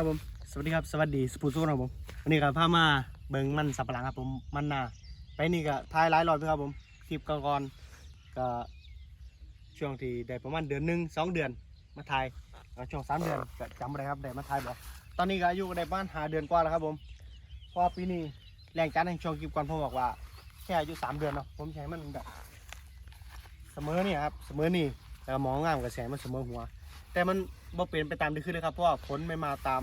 ครับผมสวัสดีครับสวัสดีสปูซูครับผมวันนี้ก็พามาเบิ่งมันสับปะหลังครับผมมันนาไปนี่ก็ทายหลายรอบอยู่ครับผมคลิปก่อนก็ช่วงที่ได้ประมาณเดือนหนึ่งสองเดือนมาถ่ายแล้วช่วงสามเดือนก็จำไม่ได้ครับได้มาถ่ายบ่ตอนนี้ก็อายุก็ได้ประมาณหาเดือนกว่าแล้วครับผมเพราะปีนี้แรงจัดในช่วงคลิปก่อนผมบอกว่าแค่อายุสามเดือนเนาะผมใช้มันแบบเสมอนี่ครับเสมอนี่แล้วมองงามกับแสงมันเสมอหัว แต่มันบ่เป็นไปตามที่คือเลยครับเพราะว่าผลไม่มาตาม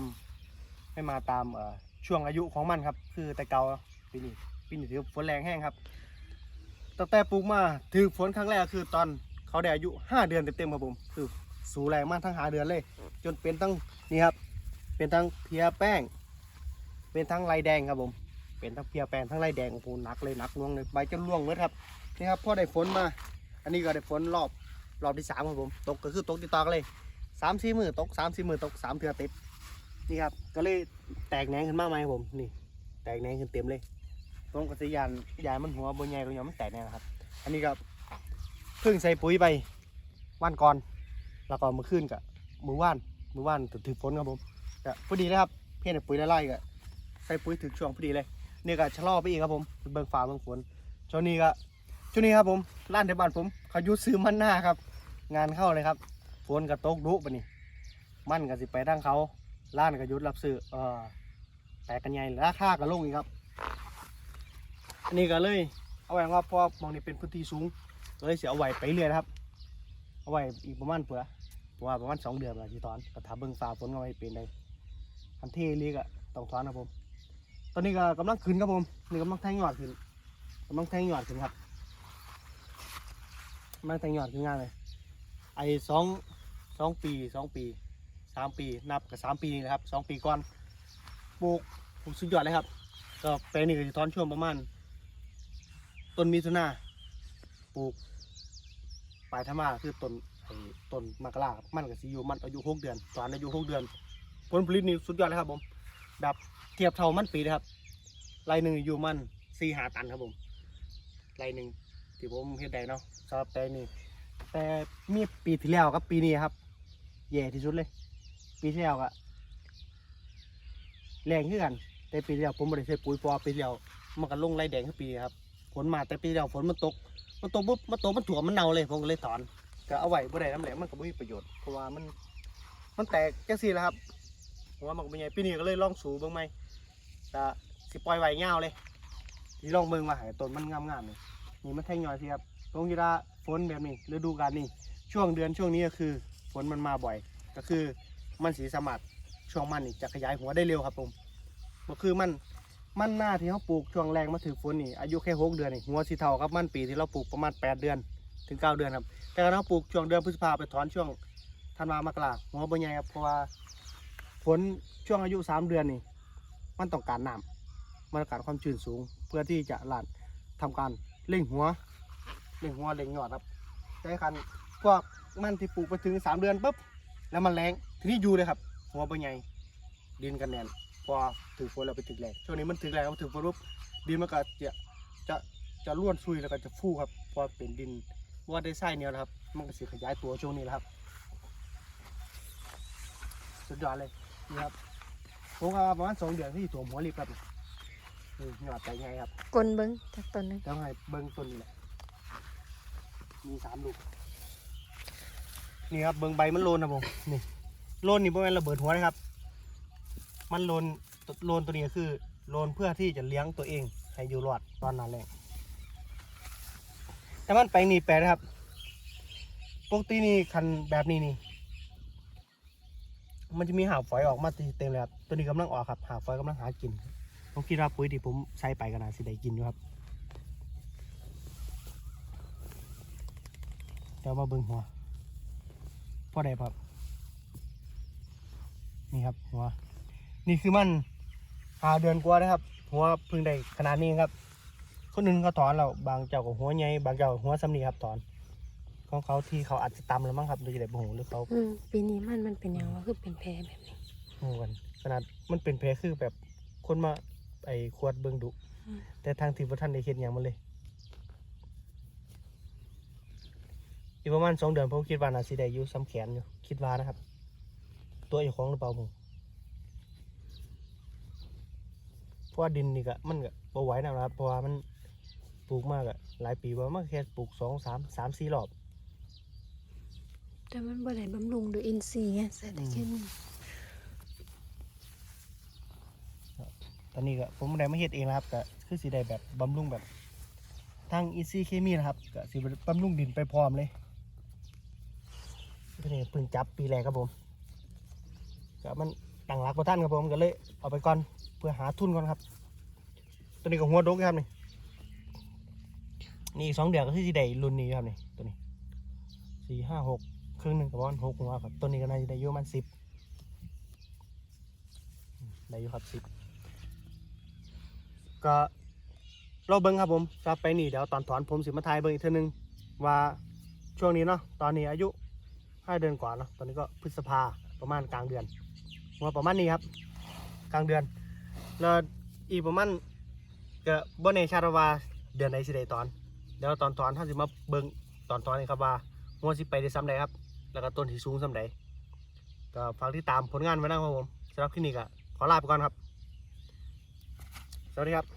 ไม่มาตามเอ่อช่วงอายุของมันครับ คือแต่เก่าปีนี้ปีนี้ถือฝนแรงแห้งครับตั้งแต่ปลูกมาถือฝนครั้งแรกคือตอนเขาได้อายุห้าเดือนเต็มๆครับผมคือสูแรงมากทั้งหาเดือนเลย จนเป็นทั้งนี่ครับ เป็นทั้งเพียแป้ง เป็นทั้งลายแดงครับผม เป็นทั้งเพียแป้งทั้งลายแดงโอ้โหหนักเลยหนักน่วงเลยใบจะร่วงหมดครับนี่ครับพอได้ฝนมา อันนี้ก็ได้ฝนรอบรอบที่สามครับผม ตกก็คือตกติดต่อกันเลย สามสี่มือตกสามสี่มือตกสามเทือติดนี่ครับ ก็เลยแตกแหนงขึ้นมากไหมครับผมนี่ แตกแหนงขึ้นเต็มเลยต้นกระสียานยายมันหัวบนใหญ่ตรงนี้มันแตกแหนงนะครับ อันนี้ก็เพิ่งใส่ปุ๋ยไปวันก่อน แล้วก็มือขึ้นกับมือว่านมือว่านถือฝนครับผมก็พอดีเลยครับ เพี้ยนปุ๋ยไล่ๆก็ใส่ปุ๋ยถึงช่วงพอดีเลยนี่ก็ชะลอไปอีกครับผมเบิ่งฟ้าเบิ่งฝนช่วงนี้ก็ช่วงนี้ครับผมร้านในบ้านผมเขายุดซื้อมันหน้าครับ งานเข้าเลยครับ ฝนก็ตกดุปะนี่มันก็สิไปทางเขาร้านก็ยุดรับซื้อเออแต่กันใหญ่ราคาก็ลงอีกครับ อันนี้ก็เลย เอาไว้ว่าเพราะมองนี่เป็นพื้นที่สูงก็เลยเสียเอาไว้ไปเรื่อยนะครับ เอาไว้อีกประมาณเผื่อพว่าประมาณสองเดือนล้วที่ถอนก็ถาเบิ่งฟ้าฝนเอาไว้เป็นเลยทันทีลีก็ต้องถอนครับผม ตอนนี้ก็กำลังขึ้นครับผมนี่กำลังแทงยอดขึ้นกำลังแทงยอดขึ้นครับกำลังแทงยอดขึ้นงานเลยไอ้สอง สองปีสองปีสามปีนับกับสามปีนี่นะครับสองปีก่อนปลูกปลูกสุดยอดเลยครับ ก็แปลงนี้ก็จะทอนช่วงประมาณ ต้นมิถุนาปลูกปลายธรรมาคือต้นไอ้ต้นมกราครับมันกับสีอยู่มันอายุหกเดือนตอนอายุหกเดือน ผลผลิตนี่สุดยอดเลยครับผมดับเทียบเท่ามันปีเลยครับไรหนึ่งอยู่มันสี่หาตันครับผมไรหนึ่งที่ผมเฮ็ดได้เนาะสำหรับแปลงนี้แต่มีปีที่แล้วกับปีนี้ครับ แย่ที่สุดเลย ปีที่แล้วอะแรงขึ้นกัน แต่ปีที่แล้วผมไม่ได้ใช้ปุ๋ยเพราะว่าปีที่แล้วมันก็ลงไรแดงขึ้นปีครับฝนมาแต่ปีที่แล้วฝนมันตก มันตกปุ๊บมันตกมันถั่วมันเน่าเลยผมก็เลยถอนก็เอาไว้บ่ได้น้ำแหลงมันก็ไม่มีประโยชน์เพราะว่ามัน มันแตกจังซี่แล้วครับผมว่ามันก็เป็นไงปีนี้ก็เลยลองสูเบิ่งไหมแต่สิปล่อยไว้ยาเลยที่ลองเบิ่งว่าให้ต้นมันงามๆนี่นี่มันแทงหย่อยสิครับตรงยีราฝนแบบนี้ฤดูกาลนี้ช่วงเดือนช่วงนี้ก็คือ นมันมาบ่อย ก็คือมันสีสมัดช่วงมันนี่จะขยายหัวได้เร็วครับผมก็คือมันมันหน้าที่เขาปลูกช่วงแรงมาถือฝนนี่อายุแค่หกเดือนนี่หัวสีเทาครับมันปีที่เราปลูกประมาณแปดเดือนถึงเก้าเดือนครับ แต่ถ้าเราปลูกช่วงเดือนพฤษภาไปถอนช่วงธันวามกราหัวใบใหญ่ครับเพราะว่าฝนช่วงอายุสามเดือนนี่มันต้องการน้ำมันต้องการความชื้นสูง เพื่อที่จะหลั่นทำการเล่งหัวเล่งหัวเล่งยอดครับใช้คันพวก มันที่ปลูกไปถึงสามเดือนปุ๊บแล้วมันแรงทีนี้อยู่เลยครับ หัวใบใหญ่ดินกันแน่นพอถึงฝนเราไปถึงแรงช่วงนี้มันถึงแรงมันถึงฝนปุ๊บดินมันก็จะจะจะร่วนซุยแล้วก็จะฟูครับเพราะเป็นดินว่าได้ไส้เหนียวนะครับ มันก็สิขยายตัวช่วงนี้แหละครับ สุดยอดเลยนี่ครับผมก็ประมาณสองเดือนที่ตัวหัวรีบครับนี่หยอดใจไงครับกลเบิ้งจากต้นหนึงแล้วให้เบิ้งต้นนี่แหละมีสามลูก นี่ครับเบิ้งใบมันโลนนะผมนี่โลนนี่บ่แม่นระเบิดหัวนะครับ มันโลนโลนตัวนี้คือโลนเพื่อที่จะเลี้ยงตัวเองให้อยู่รอดตอนนั้นแหละแต่มันแปนี่แปลนะครับปกตินี่คันแบบนี้นี่ มันจะมีหาฝอยออกมาเต็มเลยครับตัวนี้กำลังออกครับ หาฝอยกำลังหากินผมคิดว่าปุ๋ยที่ผมใส่ไปก็น่าสิได้กินอยู่ครับเดี๋ยวมาเบิ่งหัว พ่อใดครับ นี่ครับหัว นี่คือมันหาเดือนกว่านะครับ หัวเพึ่งได้ขนาดนี้ครับ คนหนึ่งเขาถอนแล้วบางเจ้าก็หัวใหญ่บางเจ้าก็หัวซ้ำนี่ครับถอน ของเขาที่เขาอาจจะตำแล้วมั้งครับดูจะได้บ่หูหรือเขาอืมปีนี้มันมันเป็นยังว่าคือเป็นแผลแบบนี้โหูกันขนาดมันเป็นแผลคือแบบคนมาไอ้ขวดเบิ่งดุ อืม แต่ทางที่พระท่านได้เห็นอย่างมันเลย อีกประมาณสองเดือนผมคิดว่าน่าสิได้อยู่ซ้ำแขนอยู่คิดว่านะครับ ตัวเจ้าของหรือเปล่าผมราะว่าดินนี่ก็มันก็บ่ไหวนะครับเพราะว่ามันปลูกมากอะหลายปีว่ามันแค่ปลูกสองสามสามสี่รอบ แต่มันบ่ได้บำรุงด้วยอินทรีย์ไงใส่แต่เคมีตอนนี้ก็ผมได้มาเฮ็ดเองนะครับก็คือสิได้แบบบำรุงแบบทางอีซีเคมีนะครับก็สิบำรุงดินไปพร้อมเลยตัว นี้เพิ่งจับปีแรกครับผมก็มันตั้งรักประท่านครับผมก็เลยเอาไปก่อนเพื่อหาทุนก่อนครับ ตัวนี้ก็หัวดกครับนี่นี่สองเดือนก็คือสิได้รุ่นนี้ครับนี่ตัวนี้สี่ห้าหกครึ่งหนึ่งกับประมาณหกหัวครับตัวนี้ก็น่าจะได้อยู่ประมาณสิบได้อยู่ครับสิบก็เราเบิ้งครับผมกลับไปนี่เดี๋ยวตอนถอนผมสิมาทายเบิ้งอีกเท่านึงว่าช่วงนี้เนาะตอนนี้อายุ ห้าเดือนกว่าเนาะตอนนี้ก็พฤษภาประมาณกลางเดือนว่าประมาณนี้ครับ กลางเดือน แล้วอีกประมาณก็บ่แน่ชัดว่าเดือนไหนสิได้ตอน เดี๋ยวตอนถอนท่านสิมาเบิ้งตอนถอนนี่ครับว่าหัวสิไปได้ซ้ำใดครับ แล้วก็ต้นที่สูงซ้ำใดก็ฝากที่ตามผลงานไว้นะครับผมสำหรับคลินิกอะขอลาไปก่อนครับ สวัสดีครับ